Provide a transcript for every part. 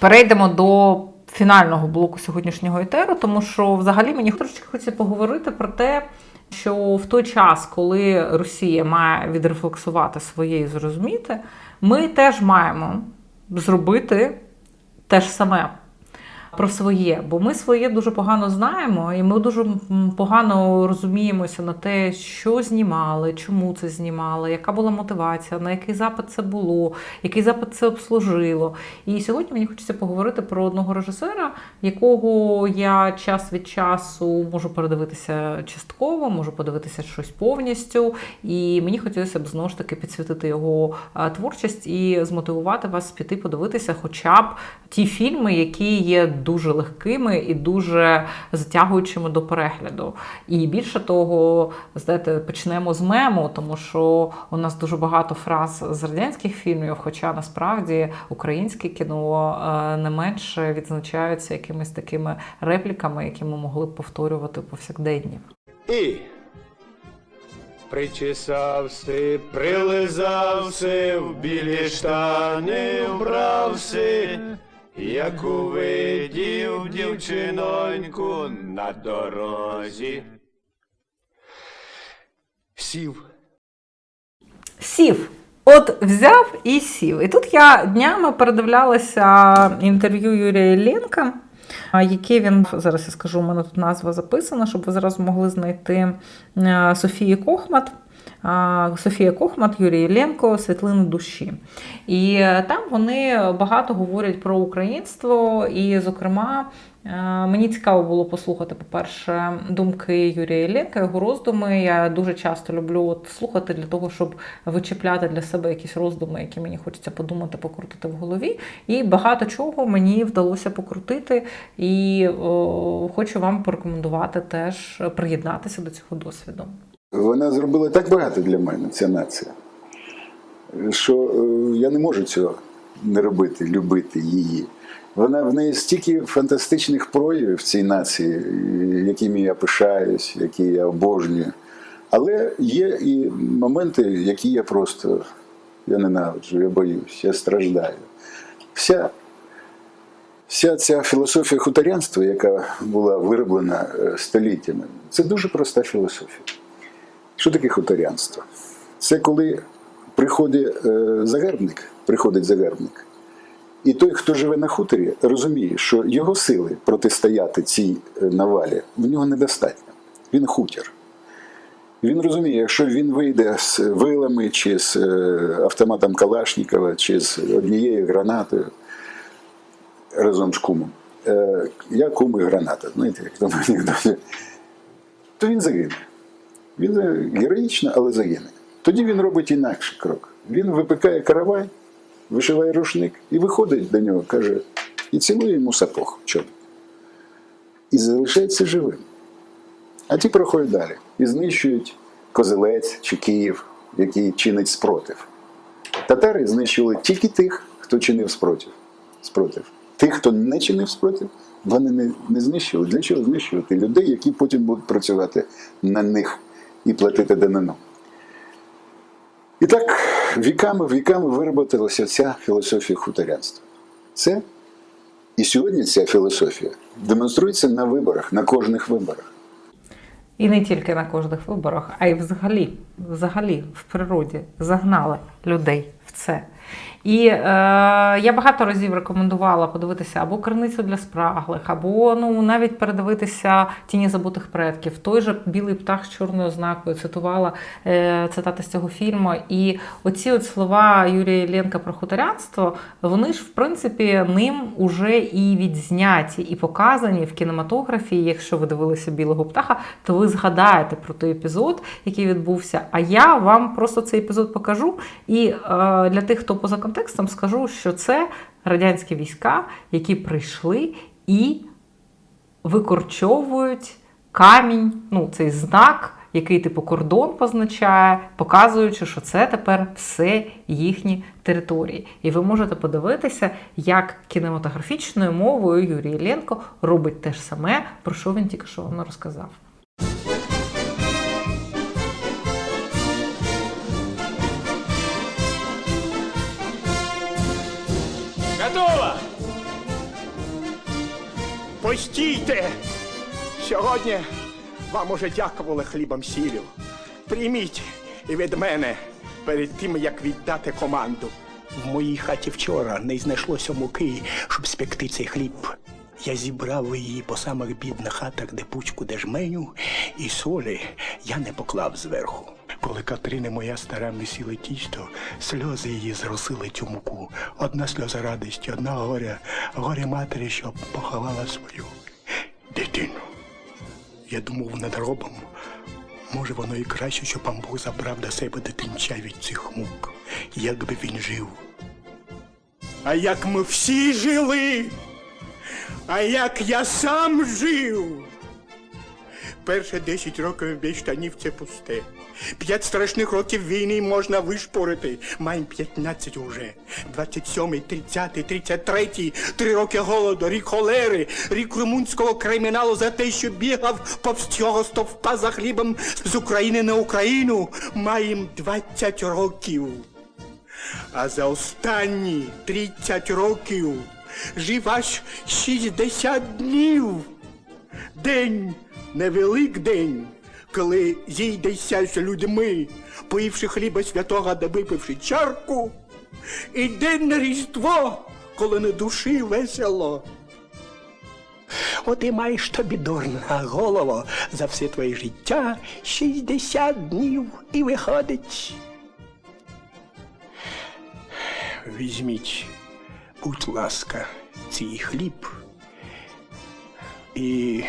перейдемо до фінального блоку сьогоднішнього етеру, тому що взагалі мені трошечки хочеться поговорити про те, що в той час, коли Росія має відрефлексувати своє і зрозуміти, ми теж маємо зробити те ж саме. Про своє, бо ми своє дуже погано знаємо, і ми дуже погано розуміємося на те, що знімали, чому це знімали, яка була мотивація, на який запит це було, який запит це обслужило. І сьогодні мені хочеться поговорити про одного режисера, якого я час від часу можу передивитися частково, можу подивитися щось повністю. І мені хотілося б знову ж таки підсвітити його е, творчість і змотивувати вас піти подивитися, хоча б ті фільми, які є дуже легкими і дуже затягуючими до перегляду. І більше того, знаєте, почнемо з мему, тому що у нас дуже багато фраз з радянських фільмів, хоча насправді українське кіно е, не менше відзначаються якимись такими репліками, які ми могли б повторювати повсякденні. І причесався, прилизався, в білі штани вбрався, як увидів дівчиноньку на дорозі. Сів. Сів. От взяв і сів. І тут я днями передивлялася інтерв'ю Юрія Іллєнка, а, яке він зараз я скажу, у мене тут назва записана, щоб ви зразу могли знайти Софії Кохмат. Софія Кохмат, Юрій Іллєнко, світлини душі. І е, там вони багато говорять про українство, і, зокрема, е, мені цікаво було послухати, по-перше, думки Юрія Іллєнка, його роздуми. Я дуже часто люблю от слухати для того, щоб вичепляти для себе якісь роздуми, які мені хочеться подумати, покрутити в голові. І багато чого мені вдалося покрутити. І о, хочу вам порекомендувати теж приєднатися до цього досвіду. Вона зробила так багато для мене, ця нація, що е, я не можу цього не робити, любити її. Вона в неї стільки фантастичних проявів цій нації, якими я пишаюсь, які я обожнюю. Але є і моменти, які я просто я ненавиджу, я боюсь, я страждаю. Вся, вся ця філософія хуторянства, яка була вироблена е, століттями, це дуже проста філософія. Що таке хуторянство? Це коли приходить е, загарбник, приходить загарбник, і той, хто живе на хуторі, розуміє, що його сили протистояти цій е, навалі в нього недостатньо. Він хутір. Він розуміє, якщо він вийде з вилами, чи з е, автоматом Калашнікова, чи з однією гранатою разом з кумом. Я кум і граната, знаєте, як там анекдоті, то він загине. Він героїчно, але загине. Тоді він робить інакший крок. Він випикає каравай, вишиває рушник і виходить до нього, каже, і цілує йому сапог чобіт. І залишається живим. А ті проходять далі і знищують Козелець чи Київ, який чинить спротив. Татари знищували тільки тих, хто чинив спротив. спротив. Тих, хто не чинив спротив, вони не, не знищували. Для чого знищувати людей, які потім будуть працювати на них і платити данину? І так віками, віками вироботилася ця філософія хуторянства. Це і сьогодні ця філософія демонструється на виборах, на кожних виборах. І не тільки на кожних виборах, а й взагалі, взагалі в природі загнали людей в це. І е, я багато разів рекомендувала подивитися або криницю для спраглих, або ну навіть передивитися тіні забутих предків. Той же білий птах з чорною ознакою цитувала е, цитати з цього фільму. І оці от слова Юрія Іллєнка про хуторянство, вони ж в принципі ним уже і відзняті, і показані в кінематографії. Якщо ви дивилися білого птаха, то ви згадаєте про той епізод, який відбувся. А я вам просто цей епізод покажу. І е, для тих, хто поза контекстом, скажу, що це радянські війська, які прийшли і викорчовують камінь, ну цей знак, який типу кордон позначає, показуючи, що це тепер все їхні території. І ви можете подивитися, як кінематографічною мовою Юрій Іллєнко робить те ж саме, про що він тільки що вам розказав. Постійте! Сьогодні вам уже дякували хлібом сіллю. Прийміть і від мене перед тим, як віддати команду. В моїй хаті вчора не знайшлося муки, щоб спекти цей хліб. Я зібрав її по самих бідних хатах, де пучку де жменю, і солі я не поклав зверху. Коли Катрина, моя стара, месіла тісто, сльози її зросили цю муку. Одна сльоза радості, одна горя, горе матері, що поховала свою дитину. Я думав над робом. Може, воно і краще, що пан Бог забрав до себе дитинча від цих мук, якби він жив. А як ми всі жили, а як я сам жив. Перше 10 років без штанів це пусте. П'ять страшних років війни можна вишпорити. Маємо 15 уже. 27, 30, 33, три роки голоду, рік холери, рік румунського криміналу за те, що бігав повз цього стовпа за хлібом з України на Україну. Маємо 20 років. А за останні 30 років жив аж 60 днів. День, невелик день, коли зійдеся з людьми, поївши хліба святого да випивши чарку, і день на Різдво, коли на душі весело. От і маєш тобі дурна голово за все твоє життя 60 днів і виходить. Візьміть, будь ласка, цей хліб і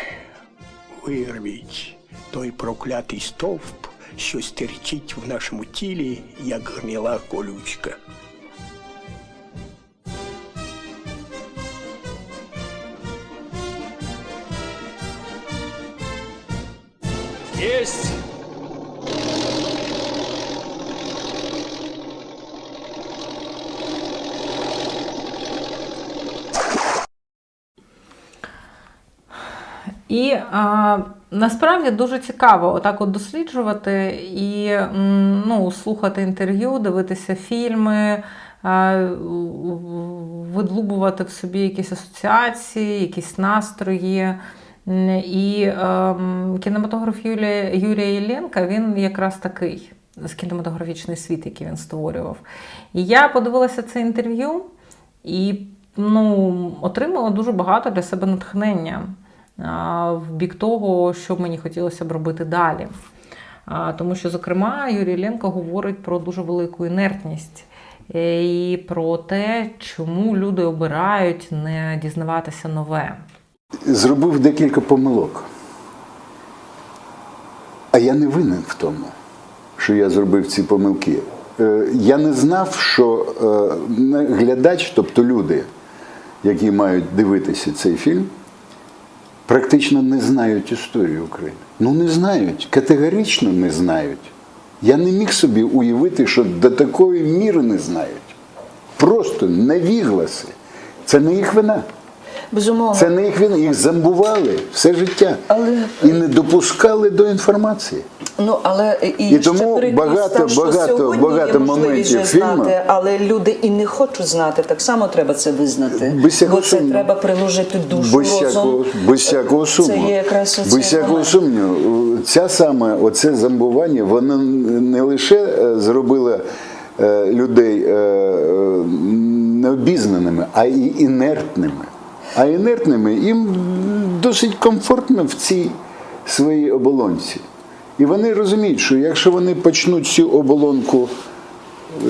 вирвіть той проклятий стовп, що стерчить в нашому тілі, як гнила колючка. Єсть! І а, насправді дуже цікаво отак от досліджувати і ну, слухати інтерв'ю, дивитися фільми, а, видлубувати в собі якісь асоціації, якісь настрої. І ем, кінематограф Юлія, Юрія Єленка, він якраз такий з кінематографічний світ, який він створював. І я подивилася це інтерв'ю і ну, отримала дуже багато для себе натхнення в бік того, що мені хотілося б робити далі. Тому що, зокрема, Юрій Ленко говорить про дуже велику інертність е, і про те, чому люди обирають не дізнаватися нове. Зробив декілька помилок. А я не винен в тому, що я зробив ці помилки. Е, Я не знав, що е, глядач, тобто люди, які мають дивитися цей фільм, практично не знають історію України. Ну не знають, категорично не знають. Я не міг собі уявити, що до такої міри не знають. Просто навігласи. Це не їх вина. Безумовно. Це не їх вина, їх замбували все життя Але- і не допускали до інформації. Ну але і, І тому багато- там, багато- багато моментів фільму. знати, але люди і не хочуть знати. Так само треба це визнати. Без Бо це сумніву. треба приложити душу Без всякого, без всякого Це є якраз без всякого сумніву. Ця саме оце зомбування, воно не лише е, зробило е, людей е, необізнаними, а й інертними. А інертними їм досить комфортно в цій своїй оболонці. І вони розуміють, що якщо вони почнуть цю оболонку е,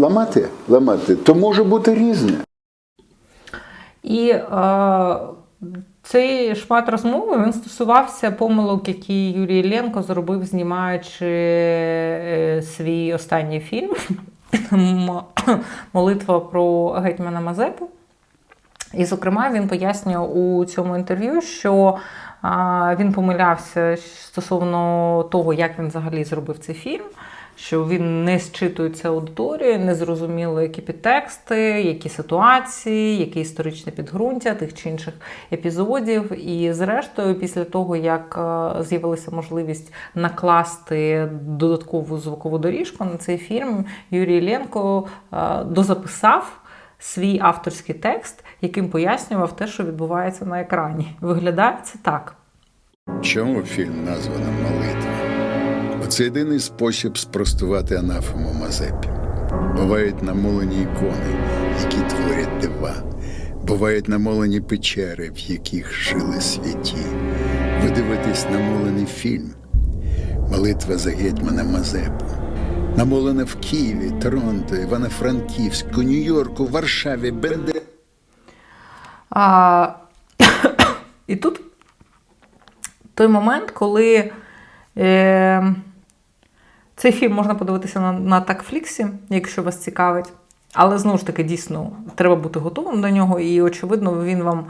ламати, ламати, то може бути різне. І е, цей шмат розмови він стосувався помилок, які Юрій Ленко зробив, знімаючи е, свій останній фільм Молитва про гетьмана Мазепу. І, зокрема, він пояснював у цьому інтерв'ю, що він помилявся стосовно того, як він взагалі зробив цей фільм, що він не зчитується аудиторією, не зрозуміло, які підтексти, які ситуації, яке історичне підґрунтя тих чи інших епізодів. І, зрештою, після того, як з'явилася можливість накласти додаткову звукову доріжку на цей фільм, Юрій Ленко дозаписав свій авторський текст, яким пояснював те, що відбувається на екрані. Виглядає це так. Чому фільм названо Молитва? Це єдиний спосіб спростувати анафему Мазепі. Бувають намолені ікони, які творять дива. Бувають намолені печери, в яких жили святі. Ви дивитесь намолений фільм Молитва за гетьмана Мазепу. Намолена в Києві, Торонто, Івано-Франківську, Нью-Йорку, Варшаві, Бенде. А, і тут той момент, коли е, цей фільм можна подивитися на, на такфліксі, якщо вас цікавить. Але знову ж таки, дійсно, треба бути готовим до нього, і, очевидно, він вам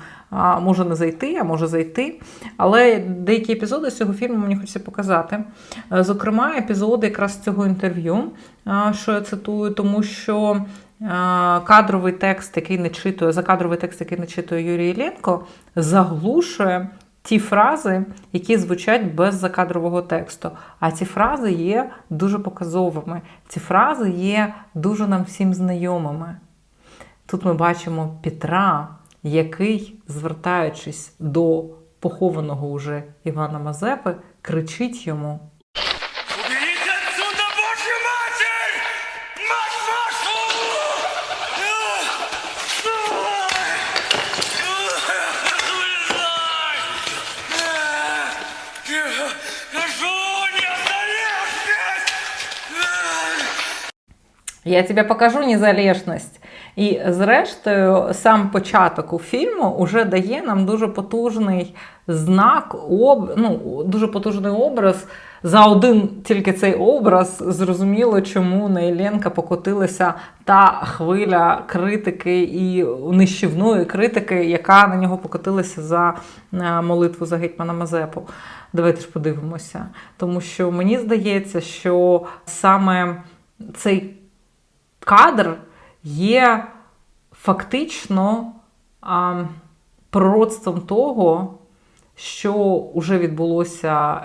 може не зайти, а може зайти. Але деякі епізоди з цього фільму мені хочеться показати. Е, Зокрема, епізоди якраз цього інтерв'ю, а, що я цитую, тому що а, кадровий текст, який не читує, закадровий текст, який не читує Юрій Іллєнко, заглушує ті фрази, які звучать без закадрового тексту. А ці фрази є дуже показовими. Ці фрази є дуже нам всім знайомими. Тут ми бачимо Петра, який, звертаючись до похованого уже Івана Мазепи, кричить йому: Я тебе покажу незалежність. І зрештою, сам початок у фільму вже дає нам дуже потужний знак, об, ну, дуже потужний образ. За один тільки цей образ зрозуміло, чому на Іллєнка покотилася та хвиля критики і нищівної критики, яка на нього покотилася за е, молитву за гетьмана Мазепу. Давайте ж подивимося. Тому що мені здається, що саме цей кадр є фактично а, пророцтвом того, що вже відбулося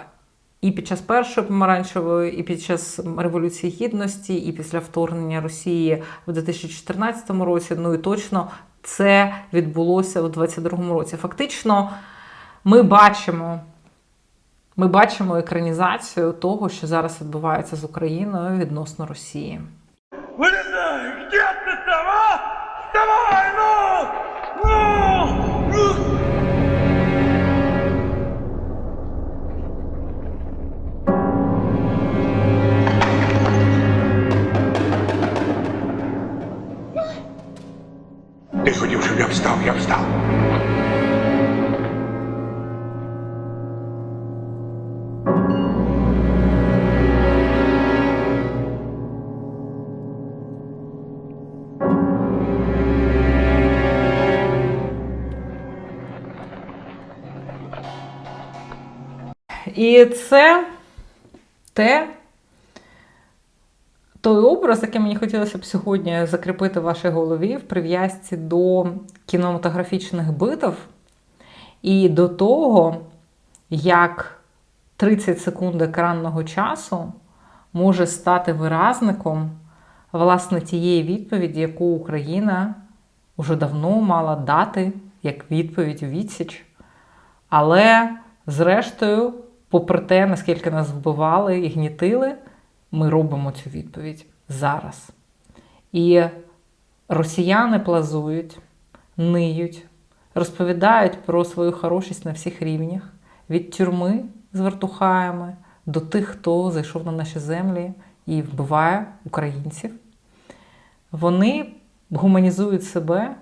і під час першої помаранчевої, і під час Революції Гідності, і після вторгнення Росії в 2014 році. Ну і точно це відбулося в 2022 році. Фактично, ми бачимо. Ми бачимо екранізацію того, що зараз відбувається з Україною відносно Росії. Вылезай! Где ты там, а? Давай, ну! Ну! Ну! Ти хотів, щоб я встав, І це те, той образ, який мені хотілося б сьогодні закріпити в вашій голові в прив'язці до кінематографічних битв і до того, як 30 секунд екранного часу може стати виразником власне тієї відповіді, яку Україна вже давно мала дати як відповідь у відсіч. Але, зрештою, попри те, наскільки нас вбивали і гнітили, ми робимо цю відповідь зараз. І росіяни плазують, ниють, розповідають про свою хорошість на всіх рівнях, від тюрми з вертухаями до тих, хто зайшов на наші землі і вбиває українців. Вони гуманізують себе,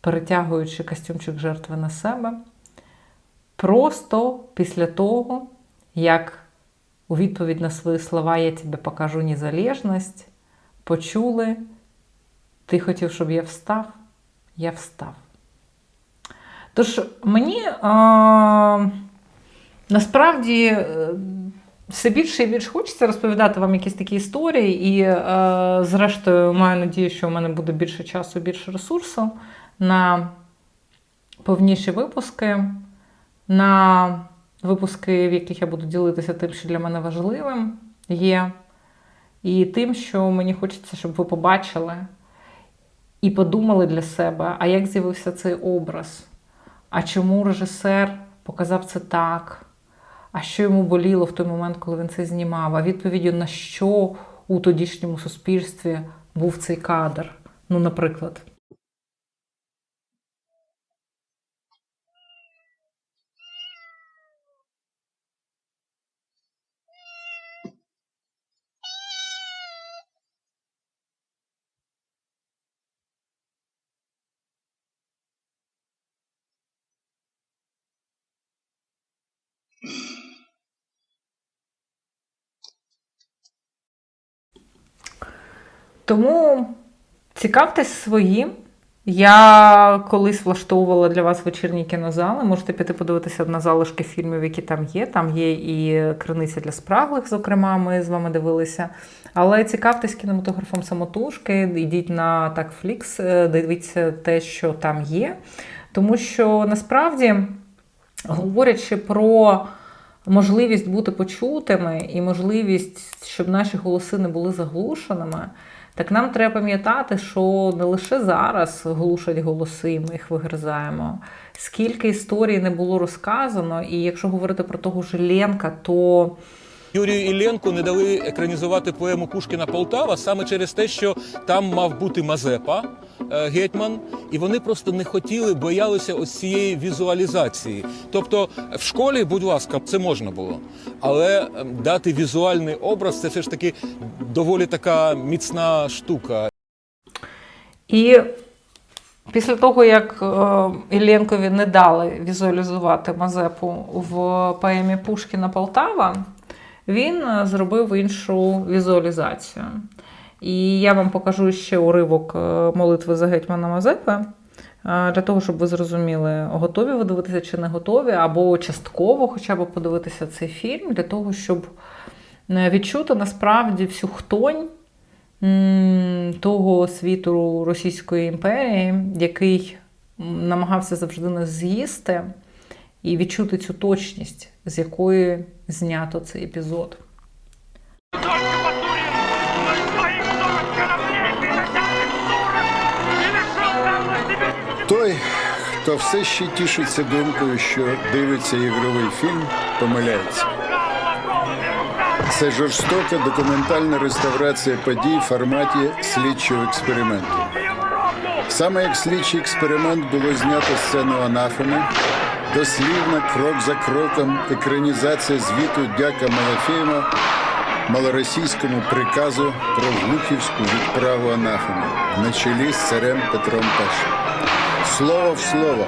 перетягуючи костюмчик жертви на себе, просто після того, як у відповідь на свої слова Я тобі покажу незалежність, почули, ти хотів, щоб я встав, я встав. Тож мені е, насправді е, все більше і більше хочеться розповідати вам якісь такі історії, і, е, зрештою, маю надію, що у мене буде більше часу, більше ресурсу на повніші випуски, на випуски, в яких я буду ділитися тим, що для мене важливим є, і тим, що мені хочеться, щоб ви побачили, і подумали для себе, а як з'явився цей образ? А чому режисер показав це так? А що йому боліло в той момент, коли він це знімав? А відповіддю на що у тодішньому суспільстві був цей кадр? Ну, наприклад. Тому цікавтесь своїм. Я колись влаштовувала для вас вечірні кінозали. Можете піти подивитися на залишки фільмів, які там є. Там є і криниця для спраглих, зокрема, ми з вами дивилися. Але цікавтесь кінематографом самотужки, йдіть на Такфлікс, дивіться те, що там є. Тому що насправді, говорячи про можливість бути почутими і можливість, щоб наші голоси не були заглушеними, так нам треба пам'ятати, що не лише зараз глушать голоси, ми їх вигризаємо. Скільки історій не було розказано, і якщо говорити про того ж Ленка, то Юрію Ілленку не дали екранізувати поему Пушкіна Полтава саме через те, що там мав бути Мазепа е, гетьман, і вони просто не хотіли, боялися ось цієї візуалізації. Тобто, в школі, будь ласка, це можна було, але е, дати візуальний образ це все ж таки доволі така міцна штука. І після того, як е, Іллєнкові не дали візуалізувати Мазепу в поемі Пушкіна Полтава, він е, зробив іншу візуалізацію. І я вам покажу ще уривок е, молитви за гетьмана Мазепи. е, Для того, щоб ви зрозуміли, готові ви дивитися чи не готові, або частково хоча б подивитися цей фільм, для того, щоб відчути насправді всю хтонь того світу Російської імперії, який намагався завжди нас з'їсти, і відчути цю точність, з якої знято цей епізод. Той, хто все ще тішиться думкою, що дивиться ігровий фільм, помиляється. Це жорстока документальна реставрація подій в форматі слідчого експерименту. Саме як слідчий експеримент було знято сцену анафеми, дослівна крок за кроком екранізація звіту дяка Малафєєва малоросійському приказу про глухівську відправу анафеми на чолі з царем Петром І. Слово в слово,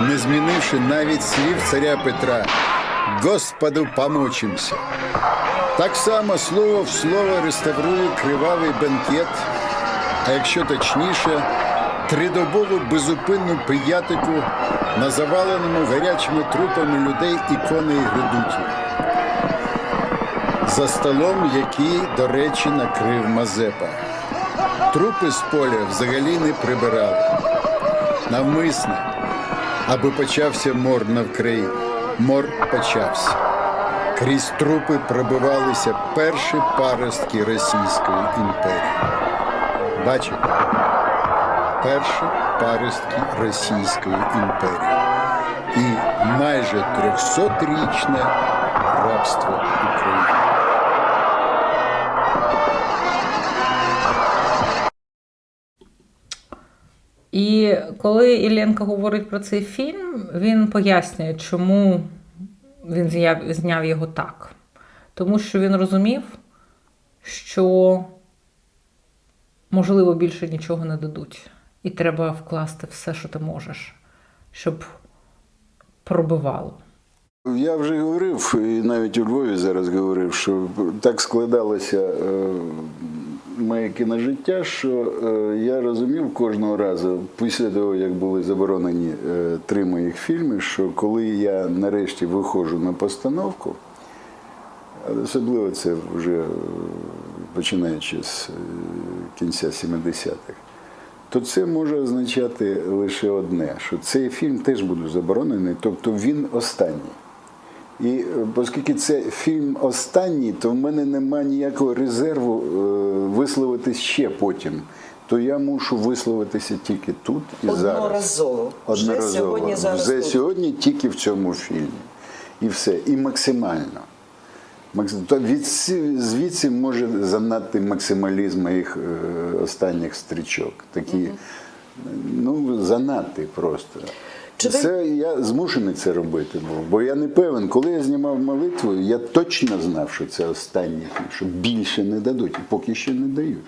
не змінивши навіть слів царя Петра, Господу помочимся. Так само слово в слово реставрує кривавий бенкет, а якщо точніше, тридобову безупинну пиятику на заваленому гарячими трупами людей і гредутів. За столом, який, до речі, накрив Мазепа. Трупи з поля взагалі не прибирали. Навмисне, аби почався мор на Вкраїні. Мор почався. Крізь трупи пробивалися перші паростки Російської імперії. Бачите? Перші паростки Російської імперії. І майже 300-річне рабство України. І коли Іллєнко говорить про цей фільм, він пояснює, чому він зняв, зняв його так. Тому що він розумів, що можливо більше нічого не дадуть. І треба вкласти все, що ти можеш, щоб пробивало. Я вже говорив, і навіть у Львові зараз говорив, що так складалося е, моє кіножиття, що е, я розумів кожного разу, після того, як були заборонені е, три моїх фільми, що коли я нарешті виходжу на постановку, особливо це вже починаючи з кінця 70-х, то це може означати лише одне, що цей фільм теж буде заборонений, тобто він останній. І е, оскільки це фільм останній, то в мене немає ніякого резерву е, висловитись ще потім. то я мушу висловитися тільки тут і зараз. Одноразово. Вже сьогодні, зараз Вже сьогодні тільки в цьому фільмі. І все. І максимально. Від звідси може занадти максималізм моїх е, останніх стрічок. Такі, ну, занадти просто. Чи ви- я змушений це робити був, бо я не певен. Коли я знімав молитву, я точно знав, що це останнє, що більше не дадуть, і поки що не дають.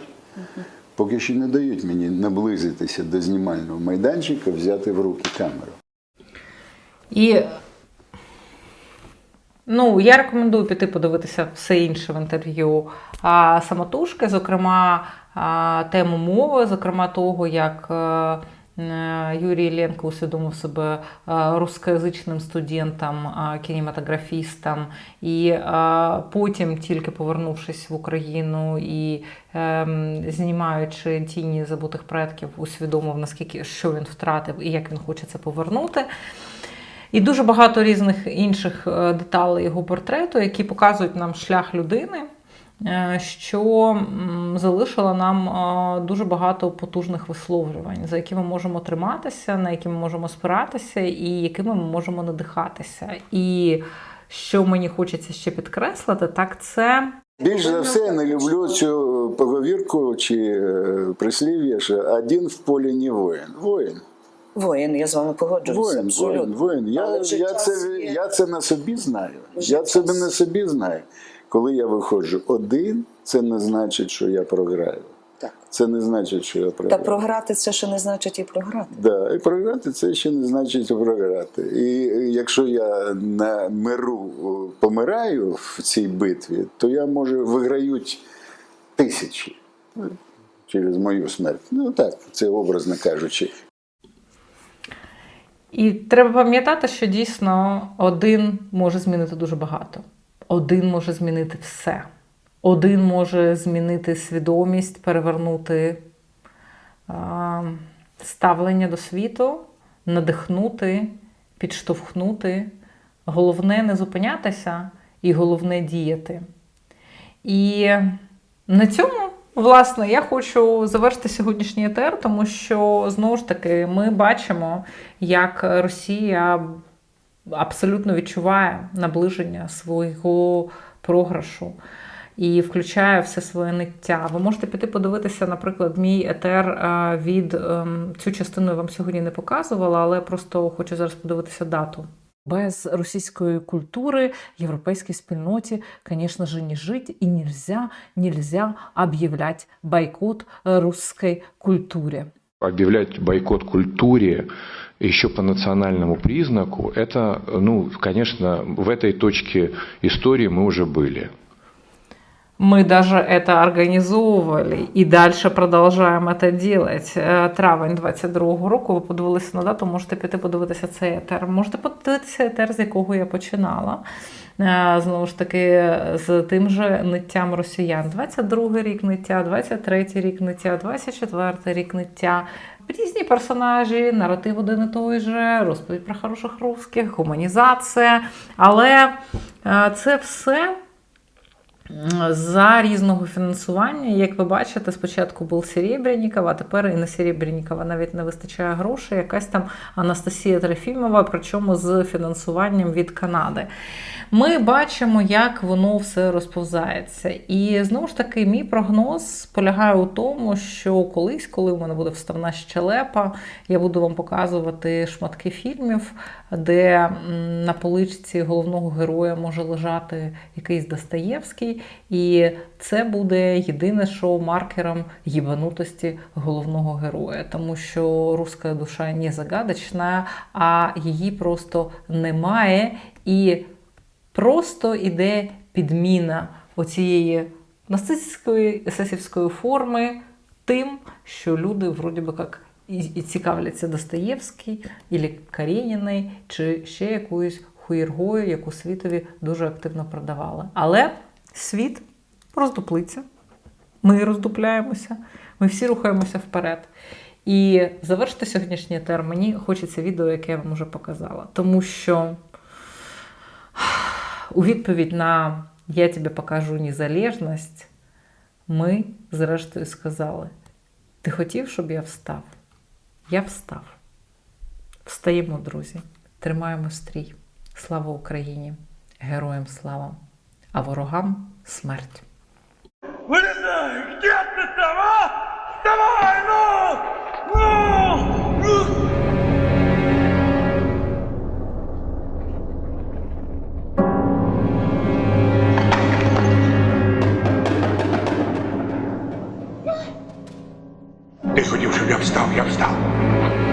Поки що не дають мені наблизитися до знімального майданчика, взяти в руки камеру. І ну, я рекомендую піти подивитися все інше в інтерв'ю а, самотужки, зокрема, а, тему мови, зокрема того, як. е, е, Юрій Іллєнко усвідомив себе е, рускоязичним студентом, кінематографістом, і потім, тільки повернувшись в Україну і знімаючи тіні забутих предків, усвідомив наскільки що він втратив і як він хоче це повернути. І дуже багато різних інших е, деталей його портрету, які показують нам шлях людини, е, що залишила нам е, дуже багато потужних висловлювань, за які ми можемо триматися, на які ми можемо спиратися, і якими ми можемо надихатися. І що мені хочеться ще підкреслити, так це Більш за все я не люблю цю поговірку чи прислів'я, що один в полі не воїн. Воїн. Воїн, я з вами погоджуюся. Воїн, воїн, воїн. Я, я, це, є. я це на собі знаю. Вже я це час. на собі знаю. Коли я виходжу один, це не значить, що я програю. Так. Це не значить, що я Та програти це ще не значить і програти. Да, і програти це ще не значить програти. І якщо я на миру помираю в цій битві, то я може виграють тисячі через мою смерть. Ну так, це образно кажучи. І треба пам'ятати, що дійсно один може змінити дуже багато. Один може змінити все. Один може змінити свідомість, перевернути ставлення до світу, надихнути, підштовхнути. Головне не зупинятися і головне діяти. І на цьому, власне, я хочу завершити сьогоднішній етер, тому що знову ж таки ми бачимо, як Росія абсолютно відчуває наближення свого програшу. І включає все своє ниття. Ви можете піти подивитися, наприклад, мій етер е, від ем, цю частину я вам сьогодні не показувала, але просто хочу зараз подивитися дату. Без російської культури європейській спільноті, звісно ж, не жить і нельзя, нельзя об'являти бойкот русській культурі. объявлять бойкот культуре еще по национальному признаку, это, ну, конечно, в этой точке истории мы уже были. Мы даже это организовывали и дальше продовжуємо это делать. Е, Травень 22-го року ви подивилися на дату, можете піти подивитися цей етер. Можете подивитися етер, з якого я починала. Е, Знову ж таки, з тим же ниттям росіян. 22-й рік ниття, 23-й рік ниття, 24-й рік ниття. Різні персонажі, наратив один і той же, розповідь про хороших русських, гуманізація. Але е, це все за різного фінансування. Як ви бачите, спочатку був Серебряніков, а тепер і на Серебрянікова навіть не вистачає грошей. Якась там Анастасія Трофімова, причому з фінансуванням від Канади. Ми бачимо, як воно все розповзається. І знову ж таки, мій прогноз полягає у тому, що колись, коли в мене буде вставна щелепа, я буду вам показувати шматки фільмів, де на поличці головного героя може лежати якийсь Достоєвський, і це буде єдине шоу маркером їбанутості головного героя, тому що руська душа не загадочна, а її просто немає. І просто іде підміна оцієї нацистської есесівської форми тим, що люди вроді би як і, і цікавляться Достоєвський, ілі Карєніною, чи ще якоюсь хуєргою, яку світові дуже активно продавали. Але світ роздуплиться, ми роздупляємося, ми всі рухаємося вперед. І завершити сьогоднішній етер мені хочеться відео, яке я вам вже показала. Тому що у відповідь на Я тобі покажу незалежність, ми, зрештою, сказали: Ти хотів, щоб я встав? Я встав. Встаємо, друзі, тримаємо стрій. Слава Україні! Героям слава! А ворогам смерть! Вылезай! Где ты там, а? Ну! Ну! Ну! Ти хотів, щоб я встав, я встав.